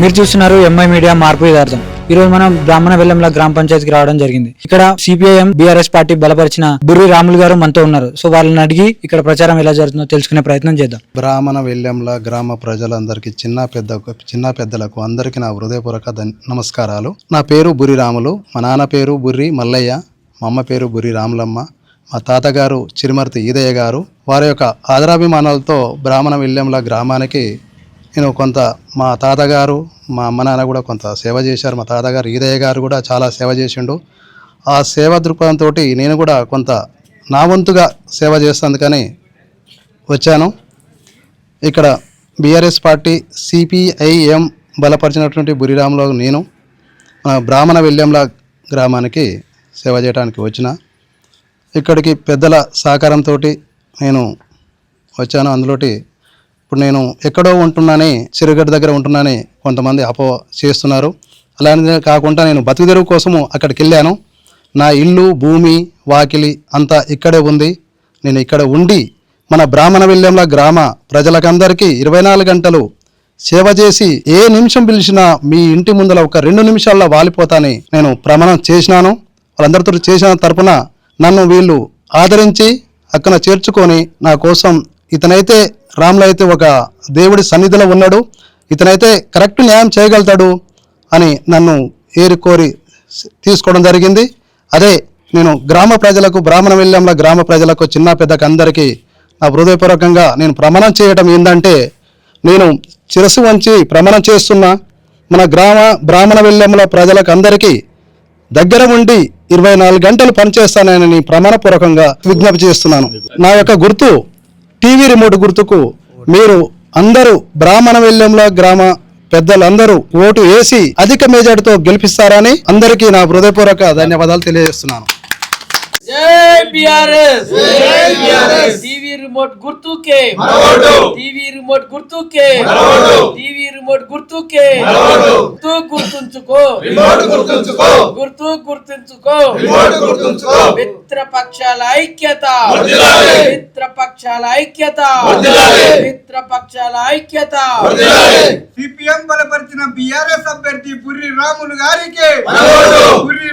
మీరు చూస్తున్నారు MI media మార్పు యదార్థం. ఈ రోజు మనం బ్రాహ్మణ వెల్లంల గ్రామ పంచాయతీకి రావడం జరిగింది. ఇక్కడ సిపిఐఎం బీఆర్ఎస్ పార్టీ బలపరిచిన బుర్రి రాములు గారు మనతో ఉన్నారు. సో వాళ్ళని అడిగి ఇక్కడ ప్రచారం ఎలా జరుగుతుందో తెలుసుకునే ప్రయత్నం చేద్దాం. బ్రాహ్మణ వెల్లంల గ్రామ ప్రజలందరికీ చిన్న పెద్ద చిన్న పెద్దలకు అందరికీ నా హృదయపూర్వక నమస్కారాలు. నా పేరు బుర్రి రాములు మా నాన్న పేరు బుర్రి మల్లయ్య మా అమ్మ పేరు బుర్రి రాములమ్మ మా తాతగారు చిరుమర్తి ఈదయ్య గారు. వారి యొక్క ఆదరాభిమానాలతో బ్రాహ్మణ వెల్లంల గ్రామానికి నేను కొంత మా తాతగారు మా అమ్మ నాన్న కూడా కొంత సేవ చేశారు. మా తాతగారు ఈదయ్య గారు కూడా చాలా సేవ చేసిండు. ఆ సేవ దృక్పథంతో నేను కూడా కొంత నా వంతుగా సేవ చేస్తందుకని వచ్చాను. ఇక్కడ బీఆర్ఎస్ పార్టీ సిపిఐఎం బలపరిచినటువంటి బురిరాములో నేను మన బ్రాహ్మణ వెల్లంల గ్రామానికి సేవ చేయడానికి వచ్చిన. ఇక్కడికి పెద్దల సహకారంతో నేను వచ్చాను. అందులోటి ఇప్పుడు నేను ఎక్కడో ఉంటున్నానే చిరుగడ్డ దగ్గర ఉంటున్నానే కొంతమంది అపో చేస్తున్నారు. అలానే కాకుండా నేను బతుకుదెరువు కోసము అక్కడికి వెళ్ళాను నా ఇల్లు భూమి వాకిలి అంతా ఇక్కడే ఉంది. నేను ఇక్కడ ఉండి మన బ్రాహ్మణ విల్యంల గ్రామ ప్రజలకందరికీ ఇరవై నాలుగు గంటలు సేవ చేసి ఏ నిమిషం పిలిచినా మీ ఇంటి ముందర ఒక రెండు నిమిషాల్లో వాలిపోతాని నేను ప్రమాణం చేసినాను. వాళ్ళందరితో చేసిన తరపున నన్ను వీళ్ళు ఆదరించి అక్కడ చేర్చుకొని నా కోసం ఇతనైతే రాములు అయితే ఒక దేవుడి సన్నిధిలో ఉన్నాడు. ఇతనైతే కరెక్ట్ న్యాయం చేయగలుగుతాడు అని నన్ను ఏరి కోరి తీసుకోవడం జరిగింది. అదే నేను గ్రామ ప్రజలకు బ్రాహ్మణ వెల్లంల గ్రామ ప్రజలకు చిన్న పెద్దకు అందరికీ నా హృదయపూర్వకంగా నేను ప్రమాణం చేయడం ఏంటంటే నేను చిరసు వంచి ప్రమాణం చేస్తున్నా మన గ్రామ బ్రాహ్మణ వెల్లంల ప్రజలకు అందరికీ దగ్గర ఉండి ఇరవై నాలుగు గంటలు పనిచేస్తానని ప్రమాణపూర్వకంగా విజ్ఞప్తి చేస్తున్నాను. నా యొక్క గుర్తు టీవీ రిమోట్ గుర్తుకు మీరు అందరూ బ్రాహ్మణ వెల్లంల గ్రామ పెద్దలందరూ ఓటు వేసి అధిక మెజార్టీతో గెలిపిస్తారని అందరికీ నా హృదయపూర్వక ధన్యవాదాలు తెలియజేస్తున్నాను. జై బిఆర్ఎస్! జై బిఆర్ఎస్! టీవీ రిమోట్ గుర్తుకే! టీవీ రిమోట్ గుర్తుకే! టీవీ రిమోట్ గుర్తుకే. గుర్తు గుర్తుంచుకో. గుర్తు గుర్తుంచుకో. మిత్రపక్షాల ఐక్యత. మిత్రపక్షాల ఐక్యత. మిత్రపక్షాల ఐక్యత. సిపిఎం బలపరిచిన బిఆర్ఎస్ అభ్యర్థి బుర్రి రాములు గారికి. బుర్రి